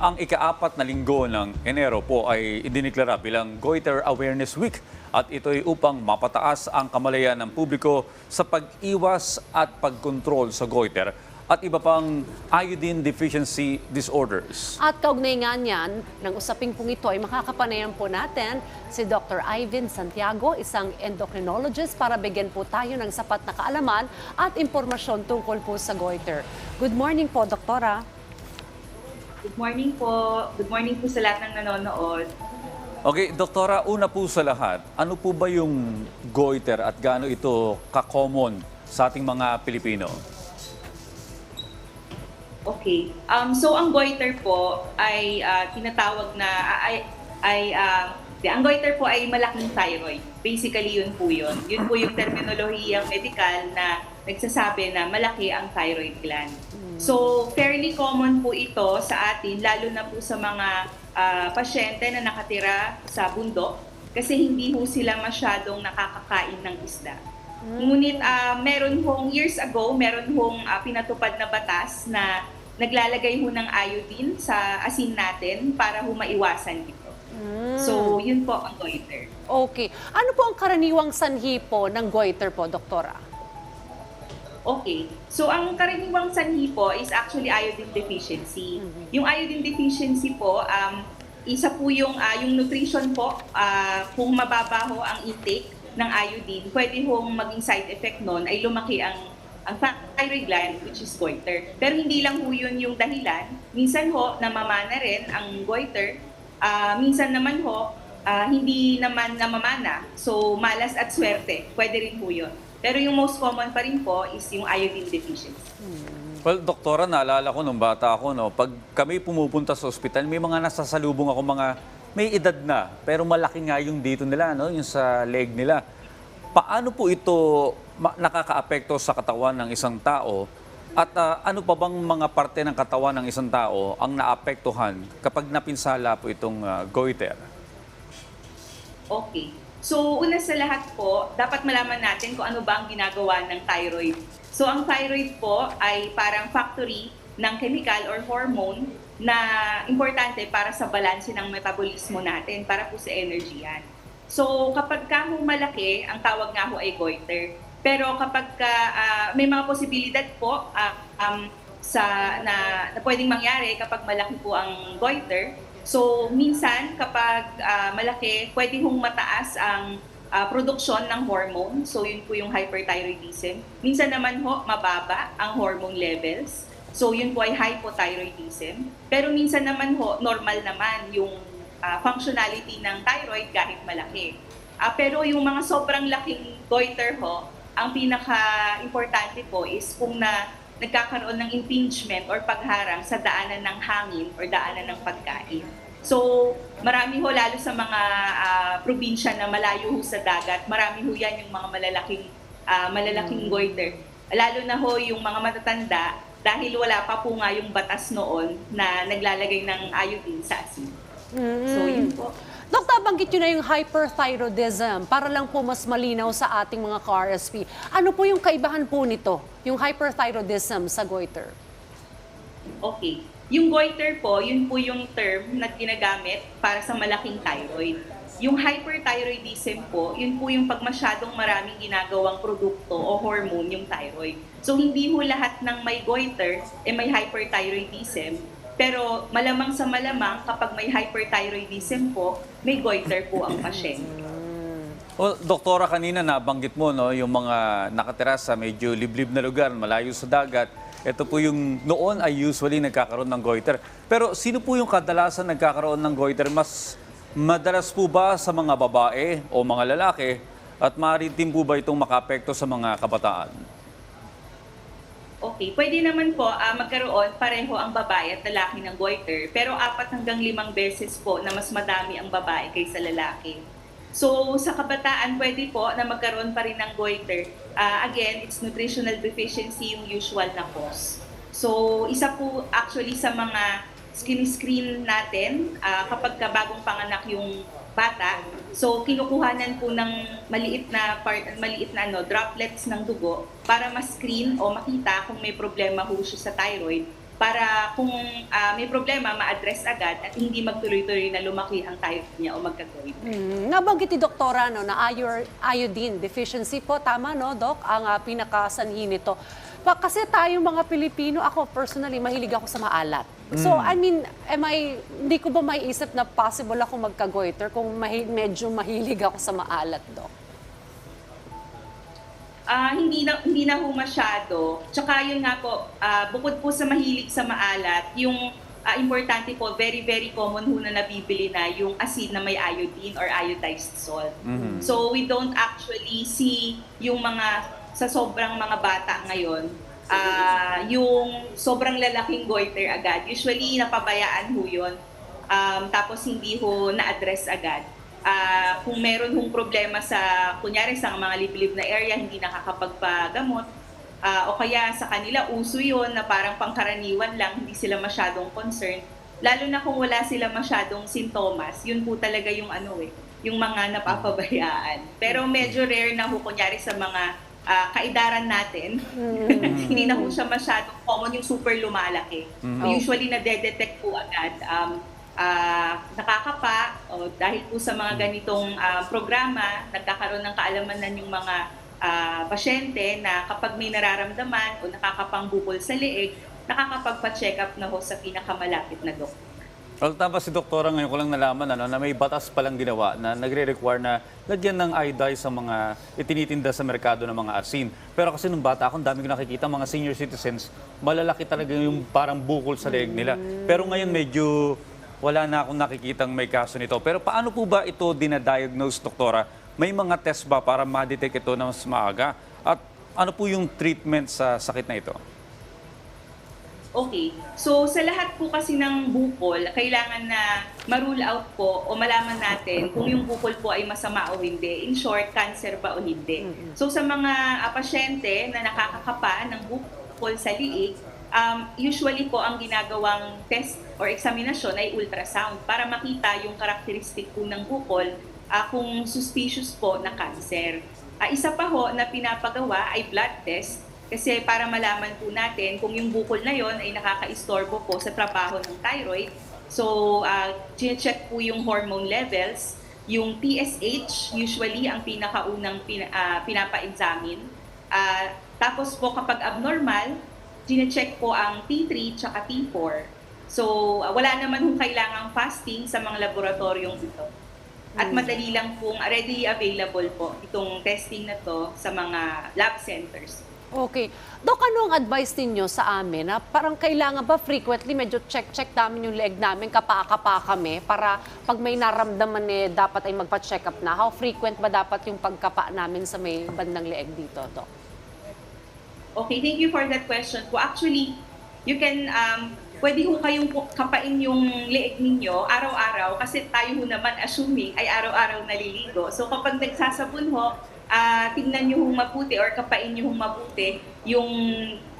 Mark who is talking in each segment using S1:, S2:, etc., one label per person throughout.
S1: Ang ikaapat na linggo ng Enero po ay idiniklara bilang Goiter Awareness Week at ito'y upang mapataas ang kamalayan ng publiko sa pag-iwas at pagkontrol sa goiter at iba pang iodine deficiency disorders.
S2: At kaugnay nga niyan, ng usaping pong ito ay makakapanayan po natin si Dr. Ivan Santiago, isang endocrinologist para bigyan po tayo ng sapat na kaalaman at impormasyon tungkol po sa goiter. Good morning po, Doktora.
S3: Good morning po. Good morning po sa lahat ng nanonood.
S1: Okay, Doktora, una po sa lahat, ano po ba yung goiter at gaano ito ka-common sa ating mga Pilipino?
S3: Okay. Um, so ang goiter po ay ah, tinatawag na ay ay di, ang goiter po ay malaking thyroid. Basically yun po yun. Yun po yung terminolohiya medikal na nagsasabi na malaki ang thyroid gland. So fairly common po ito sa atin lalo na po sa mga ah, pasyente na nakatira sa bundok kasi hindi po sila masyadong nakakakain ng isda. Ngunit ah, meron hong years ago, meron hong ah, pinatupad na batas na naglalagay ho ng iodine sa asin natin para ho maiwasan ito. So, yun po ang goiter.
S2: Okay. Ano po ang karaniwang sanhi po ng goiter po, Doktora?
S3: Okay. So, ang karaniwang sanhi po is actually iodine deficiency. Yung iodine deficiency po, um, isa po yung, ah, yung nutrition po, ah, kung mababa ho ang intake ng iodine, pwede hong maging side effect nun ay lumaki ang ang thyroid gland, which is goiter. Pero hindi lang ho yun yung dahilan. Minsan ho, namamana rin ang goiter. Ah, minsan naman ho, ah, hindi naman namamana. So, malas at swerte. Pwede rin ho yun. Pero yung most common pa rin po is yung iodine deficiency.
S1: Well, doktora, naalala ko nung bata ako, no, pag kami pumupunta sa ospital, may mga nasasalubong ako mga may edad na, pero malaki nga yung dito nila, no, yung sa leg nila. Paano po ito nakakaapekto sa katawan ng isang tao? At ah, ano pa bang mga parte ng katawan ng isang tao ang naapektuhan kapag napinsala po itong ah, goiter?
S3: Okay. So, una sa lahat po, dapat malaman natin kung ano ba ang ginagawa ng thyroid. So, ang thyroid po ay parang factory ng chemical or hormone na importante para sa balanse ng metabolismo natin, para po sa energy yan. So, kapag ka malaki, ang tawag nga ho ay goiter. Pero kapag ka, ah, may mga posibilidad po ah, um, sa, na, na pwedeng mangyari kapag malaki po ang goiter, So, minsan kapag ah, malaki, pwede hong mataas ang ah, produksyon ng hormone. So, yun po yung hyperthyroidism. Minsan naman ho, mababa ang hormone levels. So, yun po ay hypothyroidism. Pero minsan naman ho, normal naman yung ah, functionality ng thyroid kahit malaki. Ah, pero yung mga sobrang laking goiter ho, ang pinaka-importante po is kung na nagkakaroon ng impingement or pagharang sa daanan ng hangin or daanan ng pagkain. So, marami ho lalo sa mga ah, probinsya na malayo ho sa dagat, marami ho yan yung mga malalaking ah, malalaking goiter. Lalo na ho yung mga matatanda dahil wala pa po nga yung batas noon na naglalagay ng iodine sa asin. So, yun po.
S2: Doktor, banggit nyo na yung hyperthyroidism para lang po mas malinaw sa ating mga ka-RSP. Ano po yung kaibahan po nito, yung hyperthyroidism sa goiter?
S3: Okay. Yung goiter po, yun po yung term na ginagamit para sa malaking thyroid. Yung hyperthyroidism po, yun po yung pag masyadong maraming ginagawang produkto o hormone yung thyroid. So hindi ho lahat ng may goiter eh may hyperthyroidism, pero malamang sa malamang kapag may hyperthyroidism po, may goiter po ang pasyente.
S1: Well, doktora, kanina nabanggit mo no, yung mga nakatira sa medyo liblib na lugar, malayo sa dagat. Ito po yung noon ay usually nagkakaroon ng goiter. Pero sino po yung kadalasan nagkakaroon ng goiter? Mas madalas po ba sa mga babae o mga lalaki? At maaari din po ba itong makapekto sa mga kabataan?
S3: Okay, pwede naman po ah, magkaroon pareho ang babae at lalaki ng goiter, pero apat hanggang limang beses po na mas madami ang babae kaysa lalaki. So, sa kabataan, pwede po na magkaroon pa rin ng goiter. Ah, again, it's nutritional deficiency yung usual na cause. So, isa po actually sa mga skin-screen natin ah, kapag ka bagong panganak yung bata. So, kinukuhanan po ng maliit na part, maliit na ano, droplets ng dugo para ma-screen o makita kung may problema ho siya sa thyroid para kung ah, may problema, ma-address agad at hindi magtuloy-tuloy na lumaki ang thyroid niya o magka-goiter.
S2: Mm, nabanggit ni Doktora no, na iodine deficiency po, tama no, Doc, ang ah, pinakasanhi nito. Pa, kasi tayo mga Pilipino, ako personally, mahilig ako sa maalat. So, I mean, am I, hindi ko ba maiisip na possible ako magka-goiter kung mahi- medyo mahilig ako sa maalat, Doc?
S3: Ah, hindi na hindi na ho masyado. Tsaka yun nga po, ah, bukod po sa mahilig sa maalat, yung ah, importante po, very very common ho na nabibili na yung asin na may iodine or iodized salt. So we don't actually see yung mga sa sobrang mga bata ngayon, ah, yung sobrang lalaking goiter agad. Usually napabayaan ho yun. Um, tapos hindi ho na-address agad ah kung meron hong problema sa, kunyari sa mga liblib na area, hindi nakakapagpagamot, ah, o kaya sa kanila uso yun na parang pangkaraniwan lang, hindi sila masyadong concerned. Lalo na kung wala sila masyadong sintomas, yun po talaga yung ano eh, yung mga napapabayaan. Pero medyo rare na ho, kunyari sa mga ah, kaidaran natin, hindi na ho siya masyadong common yung super lumalaki. Usually na-detect po agad. Um, ah, nakakapa o dahil po sa mga ganitong ah, programa, nagkakaroon ng kaalamanan yung mga ah, pasyente na kapag may nararamdaman o nakakapangbukol sa leeg, nakakapagpa-check up na ho sa pinakamalapit na doktor.
S1: Well, tama si Doktora ngayon ko lang nalaman ano, na may batas palang ginawa na nagre-require na lagyan ng iodine sa mga itinitinda sa merkado ng mga asin. Pero kasi nung bata ako, dami ko nakikita mga senior citizens, malalaki talaga yung parang bukol sa leeg nila. Pero ngayon medyo wala na akong nakikitang may kaso nito. Pero paano po ba ito dinadiagnose, Doktora? May mga test ba para ma-detect ito na mas maaga? At ano po yung treatment sa sakit na ito?
S3: Okay. So, sa lahat po kasi ng bukol, kailangan na ma-rule out po o malaman natin kung yung bukol po ay masama o hindi. In short, cancer ba o hindi. So, sa mga ah, pasyente na nakakakapa ng bukol sa liig, um, usually po ang ginagawang test or examinasyon ay ultrasound para makita yung karakteristik po ng bukol ah, kung suspicious po na cancer. Ah, isa pa ho na pinapagawa ay blood test kasi para malaman po natin kung yung bukol na yon ay nakaka-istorbo po sa trabaho ng thyroid. So, uh, check po yung hormone levels. Yung TSH, usually ang pinakaunang pin, ah, pinapa-examine. Ah, tapos po kapag abnormal, check po ang T3 tsaka T4. So, ah, wala naman kung kailangang fasting sa mga laboratoryong ito. At madali lang pong readily available po itong testing na to sa mga lab centers.
S2: Okay. Dok, ano ang advice ninyo sa amin? Na parang kailangan ba frequently medyo check-check namin yung leg namin, kapa-kapa kami, para pag may naramdaman eh, dapat ay magpa-check up na. How frequent ba dapat yung pagkapa namin sa may bandang leeg dito, Dok?
S3: Okay, thank you for that question po. Actually, you can, um, pwede ho kayong kapain yung leeg ninyo araw-araw kasi tayo ho naman assuming ay araw-araw naliligo. So kapag nagsasabon ho, ah, tingnan nyo hong mabuti or kapain nyo hong mabuti yung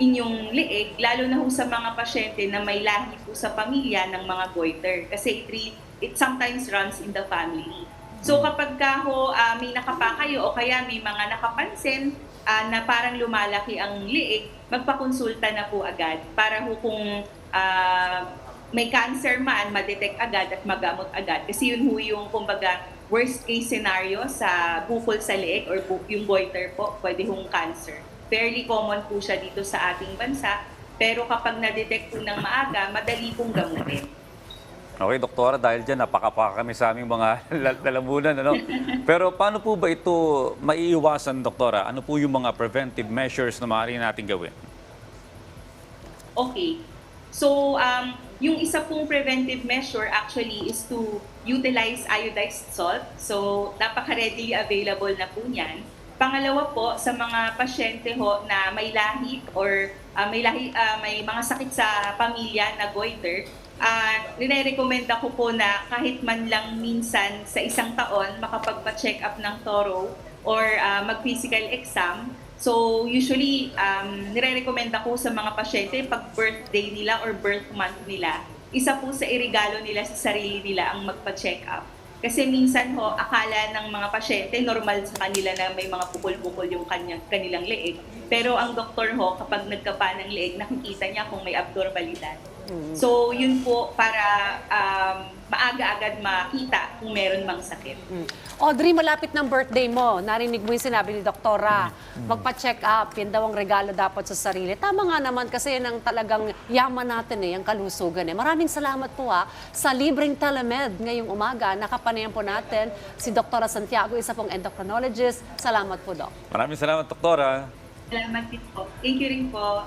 S3: inyong leeg, lalo na ho sa mga pasyente na may lahi po sa pamilya ng mga goiter. Kasi it, re- it sometimes runs in the family. So kapag ka ho ah, may nakapa kayo o kaya may mga nakapansin ah, na parang lumalaki ang liig, magpakonsulta na po agad para ho kung ah, may cancer man, ma-detect agad at magamot agad. Kasi yun ho yung kumbaga worst case scenario sa bukol sa liig or bu- yung goiter po, pwede hong cancer. Fairly common po siya dito sa ating bansa. Pero kapag na-detect po ng maaga, madali pong gamutin.
S1: Okay, doktora, dahil dyan, napakapaka kami sa aming mga lal- lalamunan. Ano? Pero paano po ba ito maiiwasan, doktora? Ano po yung mga preventive measures na maaari natin gawin?
S3: Okay. So, um, yung isa pong preventive measure actually is to utilize iodized salt. So, napaka-readily available na po niyan. Pangalawa po, sa mga pasyente ho na may lahi or ah, may, lahi, ah, may mga sakit sa pamilya na goiter, uh, nire-recommenda ko po na kahit man lang minsan sa isang taon makapagpa-check up ng thorough or ah, mag-physical exam So, usually, um, nire-recommenda ko sa mga pasyente pag birthday nila or birth month nila, isa po sa irigalo nila sa sarili nila ang magpa-check up. Kasi minsan ho, akala ng mga pasyente, normal sa kanila na may mga pukol-pukol yung kanyang, kanilang leeg. Pero ang doktor ho, kapag nagkapa ng leeg, nakikita niya kung may abnormalidad. So, yun po para um, maaga agad makita kung meron mang sakit.
S2: Mm. Audrey, malapit ng birthday mo. Narinig mo yung sinabi ni Doktora. Magpa-check up. Yan daw ang regalo dapat sa sarili. Tama nga naman kasi yan ang talagang yaman natin eh, ang kalusugan eh. Maraming salamat po ha sa libreng telemed ngayong umaga. Nakapanayan po natin si Doktora Santiago, isa pong endocrinologist. Salamat po, Dok.
S1: Maraming salamat, doktora.
S3: Salamat din po. Thank you rin po.